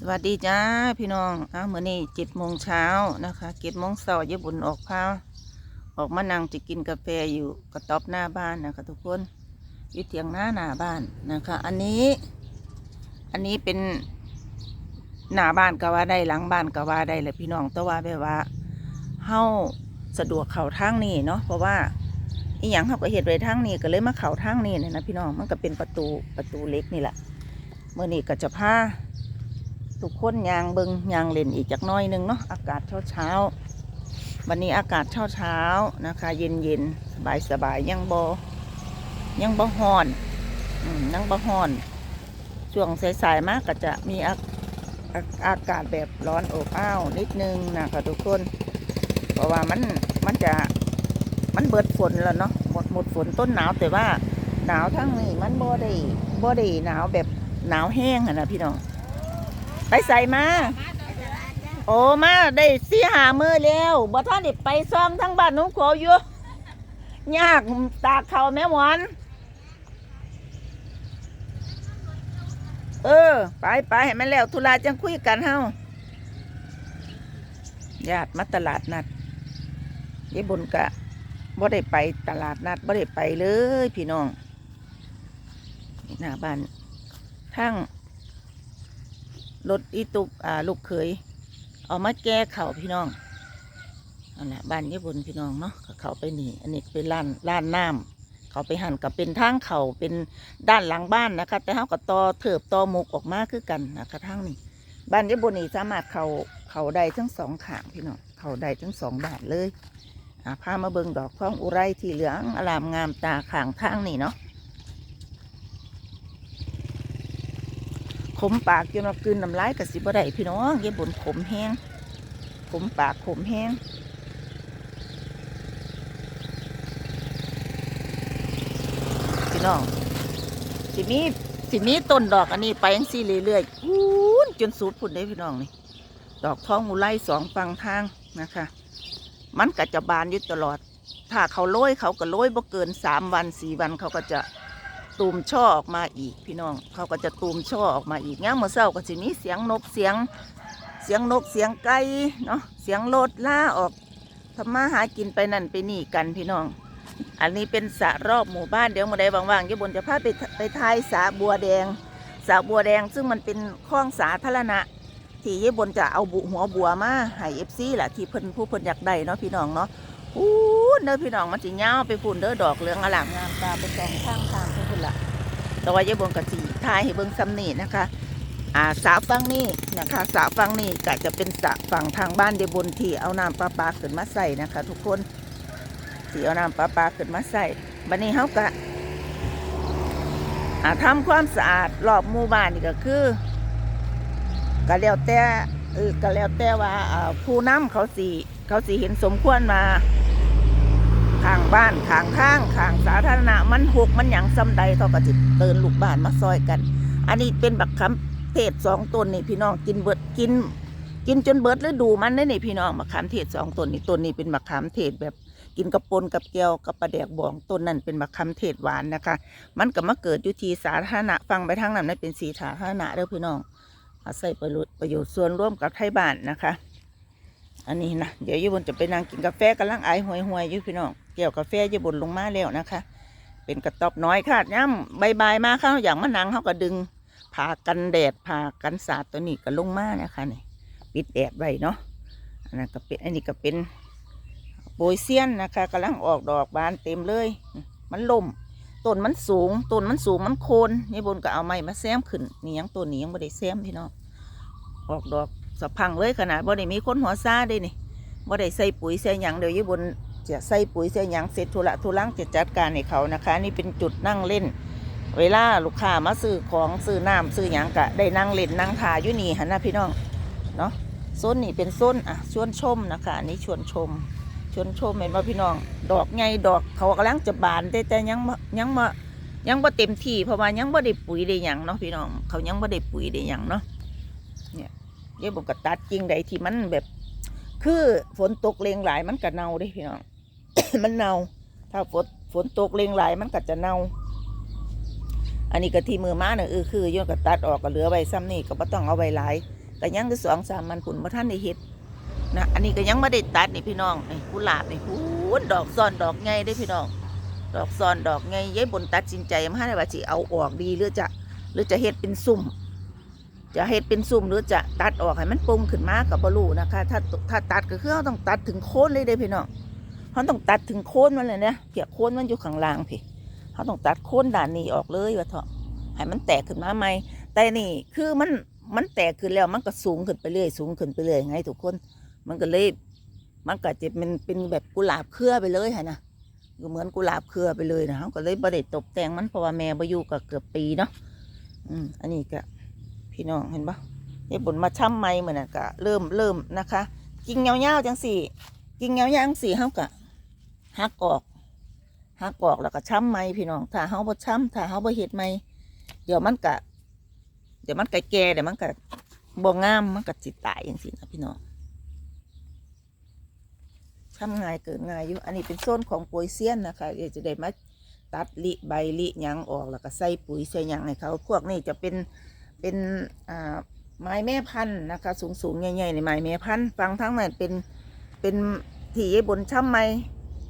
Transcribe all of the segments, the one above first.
สวัสดีจ้าพี่น้องอ้าวมื่อนี้เจ็ดโมงเช้านะคะเจ็ดโมงเช้าเยบุญออกพาออกมานั่งจะกินกาแฟอยู่กระต๊อบหน้าบ้านนะคะทุกคนอยู่เถียงหน้าหน้าบ้านนะคะ อันนี้ อันนี้เป็นหน้าบ้านก็ว่าได้หลังบ้านก็ว่าได้แหละพี่น้องแต่ว่าแบบว่าเฮาสะดวกเข่าทางนี้เนาะเพราะว่าอีหยังเขาก็เห็ดไว้ทางนี้ก็เลยมาเข่าทางนี้เนี่ยนะพี่น้องมันก็เป็นประตูประตูเล็กนี่แหละเมื่อนี้ก็จะพา ทุกคนยางเบิงยางเล่นอีกจักน้อยหนึงเนาะอากาศเช้าเช้าวันนี้อากาศเช้าเช้านะคะ เย็นเย็นสบายสบายยังบยังบ่ฮ้อนอืมยังบ่ฮ้อนช่วงสายๆมากก็จะมีอาอาอากาศแบบร้อนอบอ้าวนิดนึงนะคะทุกคน เพราะว่ามันมันจะมันเบิดฝนแล้วเนาะหมดหมดฝนต้นหนาวแต่ว่าหนาวทั้งนี้มันบ่ได้บ่ได้หนาวแบบหนาวแห้งอะนะพี่น้อง ไปใส่มา โอ้มาได้สี่หามือแล้วบ่ท่านได้ไปซ่องทั้งบ้านนุ่งขออยู่ยากตากเขาแม่หมอนเออ ไปไปให้มันแล้วธุระจังคุยกันเฮาญาติมาตลาดนัดยายบุญกะบ่ได้ไปตลาดนัดบ่ได้ไปเลย พี่น้องหน้าบ้านทั้ง รถอีตุกอ่าลูกเขยเอามาแก้เข่าพี่น้องอันนี้บ้านญี่ปุ่นพี่น้องเนาะเขาไปหนีอันนี้เป็นร้านร้านน้ำเขาไปหั่นกับเป็นทางเขาเป็นด้านหลังบ้านนะคะ แต่เขาก็ต่อเถิบต่อหมุกออกมาคือกันนะคะทางนี้บ้านญี่ปุ่นนี่สามารถเขาเขาได้ทั้งสองขางพี่น้องเขาได้ทั้งสองด้านเลยอ่าพามาเบิงดอกท้องอุไรที่เหลืองอลามงามตาขางทางนี่เนาะ ขมปากจนว่ากลืนน้ำลายกับสิบได้พี่น้องเย็บบนขมแห้งขมปากขมแห้งพี่น้องสิมีสิมีต้นดอกอันนี้ไปยังสี่เรื่อยๆพูนจนสุดพุ่นได้พี่น้องนี่ดอกท้องมูไลสองฟังทางนะคะ มันก็จะบานอยู่ตลอด ถ้าเขาโรยเขาก็โรยบ่เกินสามวันสี่วันเขาก็จะ ตูมช่อออกมาอีกพี่น้อง เขาก็จะตูมช่อออกมาอีกย่ามเมื่อเช้าก็จะมีเสียงนกเสียง เสียงนกเสียงไก่เนาะเสียงรถล่าออกทำมาหากินไปนั่นไปนี่กันพี่น้อง อันนี้เป็นสระรอบหมู่บ้านเดี๋ยวเมื่อใดว่างๆยายบนจะพาไปไปทายสระบัวแดงสระบัวแดงซึ่งมันเป็นคลองสาธารณะที่ยายบนจะเอาบุหัวบัวมาให้เอฟซีแหละที่เพิ่นผู้เพิ่นอยากได้เนาะพี่น้องเนาะอู้เด้อพี่น้องมันสิยาไปฝุ่นเด้อดอกเหลืองอลามงามตาเป็นสองข้างทางเละแต่ว่ายายบงกะสีทายให้เบิงซ้ำนี่นะคะอ่าสาวฟังนี่นะคะสาวฟังนี่ก็จะเป็นสะฝั่งทางบ้านยายบนที่เอาน้ำประปลาขึ้นมาใส่นะคะ ทุกคนที่เอาน้ำประปลาขึ้นมาใส่บัดนี้เฮากะอาทำความสะอาดรอบหมู่บ้านนี่ก็คือก็แล้วแต่เออก็แล้วแต่ว่าผู้นำเขาสีเขาสีเห็นสมควรมา ข้างบ้านข้างข้างข้างสาธารณะมันหกมันหยังซ้ำใดเขาก็จิตเตือนลูกบ้านมาซอยกัน อันนี้เป็นบักคำเทศสองต้นนี่พี่น้องกินเบิดกิน กินจนเบิดฤดูมันได้นี่พี่น้องมะขาเทศสองต้นนี่ต้นนี้เป็นมะขาเทศแบบกินกับปนกับแก้วกับปลาแดกบองต้นนั้นเป็นมะขาเทศหวานนะคะ มันก็มาเกิดอยู่ที่สาธารณะฟังไปทางนั้นนั่นเป็นสีสาธารณะเด้อพี่น้องอาศัยประโยชน์ประโยชน์ส่วนร่วมกับไทยบ้านนะคะ อันนี้นะเดี๋ยวยี่บนจะไปนั่งกินกาแฟกำลังไอห่วยห่วยๆอยู่พี่น้อง เกี่ยวกาแฟยี่บนลงมาแล้วนะคะ เป็นกระต๊อบน้อยค่ะย่ำบายๆมาเข้าอย่างมะนางเขาก็ดึงผ่ากันแดดผ่ากันสาดตัวนี้ก็ลงมานะคะนี่ปิดแดดไว้เนาะอันนั้นก็เป็นอันนี้ก็เป็นโบยเซียนนะคะกำลังออกดอกบานเต็มเลย มันล่มต้นมันสูงต้นมันสูงมันโคนนี่บนก็เอาไม้มาแซมขึ้นนี่ยังต้นนี้ยังไม่ได้แซมพี่น้องออกดอกสะพังเลยขนาดบ่ได้มีคนหัวซาเด้นี่บ่ได้ใส่ปุ๋ยใส่หยังเดี๋ยวยี่บน จะใส่ปุ๋ยใส่หยังเสร็จธุระทุลังจะจัดการให้เขานะคะ นี่เป็นจุดนั่งเล่น เวลาลูกค้ามาซื้อของซื้อน้ำซื้อหยังกะได้นั่งเล่นนั่งทาอยู่นี่หันนะพี่น้องเนาะโซนนี่เป็นโซนอะชวนชมนะคะอันนี้ชวนชม ชวนชมเห็นว่าพี่น้อง ดอกไงดอกเขากำลังจะบานแต่แต่ยังยังมายังบ่เต็มที่เพราะว่ายังบ่ได้ปุ๋ยได้หยังเนาะพี่น้องเขายังบ่ได้ปุ๋ยได้หยังเนาะเนี่ยเดี๋ยวผมก็ตัดจริงใดที่มันแบบ คือฝนตกเลงหลายมันก็เน่าเด้พี่น้อง มันเน่า ถ้าฝนฝนตกเลงหลายมันก็จะเน่า อันนี้ก็ที่มือม้าเนี่ยเออคือโยนก็ตัดออกก็เหลือไว้ซ้ำนี่ก็บ่ต้องเอาไว้หลายก็ยังคือสองสามมันผุนบ่ท่านได้เฮ็ดนะอันนี้ก็ยังไม่ได้ตัดนี่พี่น้องนี่กุหลาบนี่พูนดอกซ้อนดอกไงได้พี่น้อง ดอกซ้อนดอกไงยายบนตัดสินใจมาให้ว่าสิเอาออกดีหรือจะหรือจะเฮ็ดเป็นซุ่มจะเฮ็ดเป็นซุ่มหรือจะตัดออกให้มันปรุงขึ้นมากับบรูนะคะ ถ้าถ้าตัดก็คือต้องตัดถึงโคนเลยเด้พี่น้อง เราต้องตัดถึงโคนมันเลยเนี่ยเพียโคนมันอยู่ข้างล่างพี่เราต้องตัดโคนด่านนี้ออกเลยว่าเถอะให้มันแตกขึ้นมาใหม่แต่นี่คือมันมันแตกขึ้นแล้วมันก็สูงขึ้นไปเรื่อยสูงขึ้นไปเรื่อยไงทุกคน มันก็เลยมันก็จะเป็นเป็นแบบกุหลาบเครือไปเลยฮะนะก็เหมือนกุหลาบเครือไปเลยนะเราก็เลยบริตกแต่งมันเพราะว่าแม่บอยู่ก็เกือบปีเนาะอืมอันนี้ก็พี่น้องเห็นปะยายบุญมาช่ำไม้เหมือนน่ะเริ่มเริ่มนะคะ กิ่งเงาเงาๆจังสี่ กิ่งเงาเงาๆจังสี่เขากะ หักออกหักออกแล้วก็ช่ำไม้พี่น้องถ้าเขาบ่ช่ำถ้าเขาบ่เห็ดไม้เดี๋ยวมันกะเดี๋ยวมันกะแก่เดี๋ยวมันกะบ่งามมันกะจิตตายอย่างสินะพี่น้องช่ำง่ายเกินง่ายอยู่ อันนี้เป็นโซนของปุ๋ยเซียนนะคะเดี๋ยวจะได้มาตัดลิใบลิหยังออกแล้วก็ใส่ปุ๋ยใส่หยังให้เขาพวกนี้จะเป็นเป็นอ่าไม้แม่พันธุ์นะคะสูงสูงๆใหญ่ๆในไม้แม่พันธุ์ฟังทั้งนั้นเป็นเป็นที่บนช่ำไม้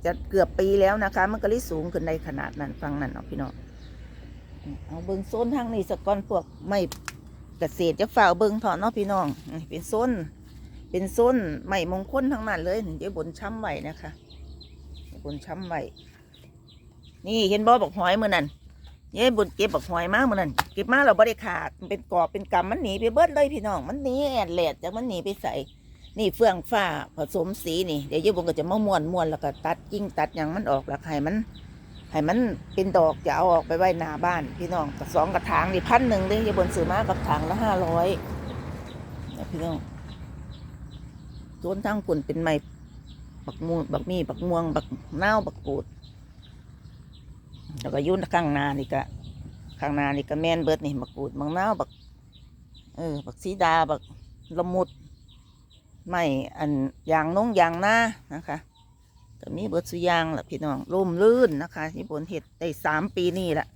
จะเกือบปีแล้วนะคะ มันก็เลยสูงขึ้นในขนาดนั้นฟังนั่นเนาะพี่น้องเอาเบิ้งโซนทางนี้สกก้อนพวกไม้เกษตรจะฝ่าเบิ้งถอนเนาะพี่น้องเป็นโซนเป็นโซนไม้มงคลทั้งนั้นเลยนี่บนช่ำไว้นะคะบนช่ำไว้นี่เห็นบ่บอกหอยเมื่อนั่นยายบุญเก็บบักหอยมากเมื่อนั้นเก็บมาเราบริขาดมันเป็นกอบเป็นกำมันหนีไปเบิดเลยพี่น้องมันหนีแอดแหลดจากมันหนีไปใส่ นี่เฟื่องฟ้าผสมสีนี่เดี๋ยวยายบุญก็จะมาม้วนม้วนแล้วก็ตัดกิ่งตัดหยังมันออกแล้วให้มันให้มันเป็นดอกจะเอาออกไปไว้หน้าบ้าน พี่น้องกับสองกระถางนี่พันหนึ่งเลยยายบุญซื้อมากับถางละห้าร้อยพี่น้องต้นทั้งปุ่นเป็นไม้บักม่วงบักมีบักม่วงบักนาวบักกูดแล้วก็ยุ่นข้างนานี่ก็ข้างนานี่ก็แม่นเบิร์ดนี่บักกูดบักนาวบักเออบักสีดาบักละมุด ไม่อันยางนงยางหน้านะคะก็มีเบิดสุยางละพี่น้องร่มลื่นนะคะที่บนเห็ดได้สามปีนี่แหละ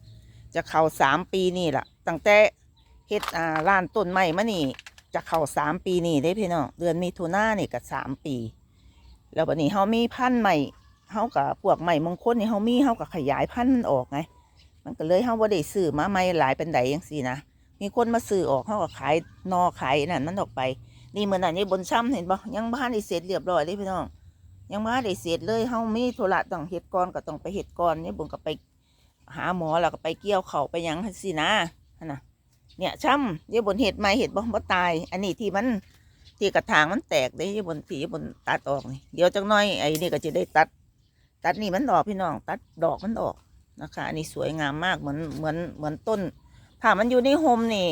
จะเข่าสามปีนี่แหละตั้งแต่เห็ดอ่าร้านต้นไม้มานี่ จะเข่าสามปีนี่ได้พี่น้องเดือนมีทุนานี่ก็สามปี แล้ววันนี้เฮามีพันธุ์ใหม่เฮากับพวกใหม่มงคลนี่เฮามีเฮากับขยายพันธุ์มันออกไงมันก็เลยเฮาบ่าได้ซื้อมาใหม่หลายเป็นใดจังซี่นะมีคนมาซื้อออกเฮาก็ขายนอขายนั่นมันออกไป นี่เหมือนอันนี่บนช้ำเห็นบ่ยังบ่ทันได้เสร็จเรียบร้อยเลยพี่น้อง ยังบ่ทันได้เสร็จเลยเฮามีธุระต้องเฮ็ดก่อนก็ต้องไปเฮ็ดก่อนนี่บุญก็ไปหาหมอแล้วก็ไปเกี่ยวเข่าไปยังจังซี่นะนะเนี่ยช้ำเดี๋ยวบนเห็ดใหม่เห็ดบ่บ่ตาย อันนี้ที่มันที่กระถางมันแตกเด้ยี่บนที่บนตัดออกนี่เดี๋ยวจักหน่อยไอ้นี่ก็จะได้ตัด ตัดนี่มันออกพี่น้อง ตัดดอกมันออกนะคะ อันนี้สวยงามมากเหมือนเหมือนเหมือนต้นถ้ามันอยู่ในโฮมนี่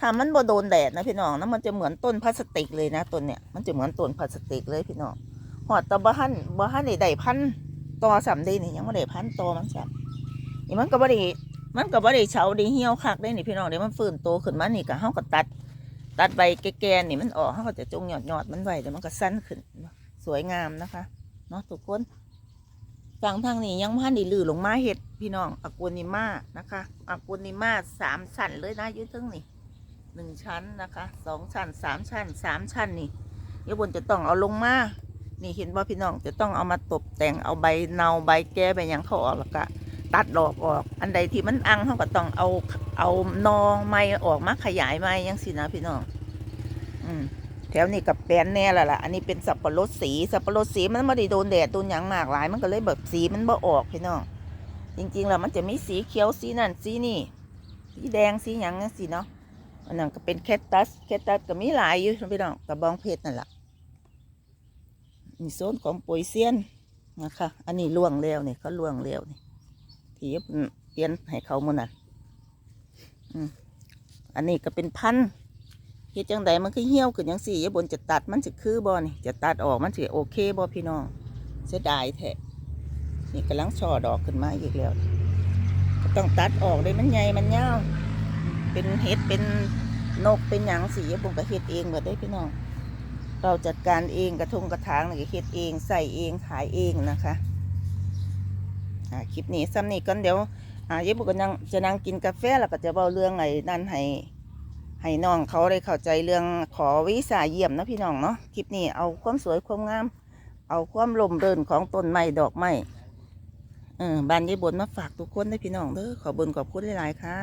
ถ้ามันบ่โดนแดดนะพี่น้องนะมันจะเหมือนต้นพลาสติกเลยนะต้นเนี่ยมันจะเหมือนต้นพลาสติกเลยพี่น้องหอดตะบ้านบ้านได้ได้พันตอสามได้นี่ยังไม่ได้พันตอมันสับนี่มันก็บ่ได้มันก็บ่ได้เฉาได้เหี่ยวคักได้นี่พี่น้องเดี๋ยวมันฟื้นโตขึ้นมานี่ก็เฮาก็ตัด ตัดใบแก่ๆนี่มันออกเฮาก็จะจงหยอดหยอดมันไว้เดี๋ยวมันก็สั้นขึ้นสวยงามนะคะเนาะทุกคนฝั่งทางนี้ยังพันไดีลือลงมาเห็ดพี่น้องอากูนิมานะคะอากูนิมาสามชั้นเลยนะยืดทึงนี่ หนึ่งชั้นนะคะสองชั้นสามชั้นสามชั้นนี่เดี๋ยบนจะต้องเอาลงมา นี่เห็นว่าพี่น้องจะต้องเอามาตกแต่งเอาใบเนาใบแก้ใบยังเขาออกแล้วก็ตัดดอกออก อันใดที่มันอังเขาก็ต้องเอาเอานองไม้ออกมาขยายไม้ยังสินะพี่น้อง อืมแถวนี้กับแปนแน่ละล่ะ อันนี้เป็นสับปะรดสี สับปะรดสีมันไม่ได้โดนแดดโดนหยังมากหลาย มันก็เลยแบบสีมันบ่ออกพี่น้อง จริงๆแล้วมันจะมีสีเขียวสีนั่นสีนี่ สีแดงสีหยังนั่นสิเนาะ อันนั้นก็เป็นแคคตัสแคคตัสก็มีหลายอยู่พี่น้องกระบองเพชรนั่นแหละนี่โซนของปุ๋ยเซียนนะคะ อันนี้ล่วงแล้วนี่เขาล่วงแล้วนี่ที่เพิ่นเปลี่ยนให้เขาหมันน่ะอืมอันนี้ก็เป็นพันเฮ็ดจังใดมันคือเหี่ยวขึ้นจังสี่ยบนจะตัดมันสิคือบ่นี่จะตัดออกมันสิโอเคบ่พี่น้องเสียดายแท้นี่กำลังช่อดอกขึ้นมาอีกแล้ว ต้องตัดออกเลยมันใหญ่มันยาว เป็นเฮ็ดเป็นนกเป็นหยังสียายบนก็เฮ็ดเองหมดได้พี่น้อง เราจัดการเองกระทงกระถางนี่ก็เฮ็ดเองใส่เองขายเองนะคะคลิปนี้ซ้ำนี่ก่อนเดี๋ยวอ่ายายบุกก็นั่งจะนั่งกินกาแฟแล้วก็จะเว้าเรื่องไอ้นั่นให้ให้น้องเขาได้เข้าใจเรื่องขอวีซ่าเยี่ยมนะพี่น้องเนาะคลิปนี้เอาความสวยความงาม เอาความลมเรินของต้นไม้ดอกไม้เออบานยายบนมาฝากทุกคนนะพี่น้องเด้อขอบุญขอบคุณหลายๆค่ะ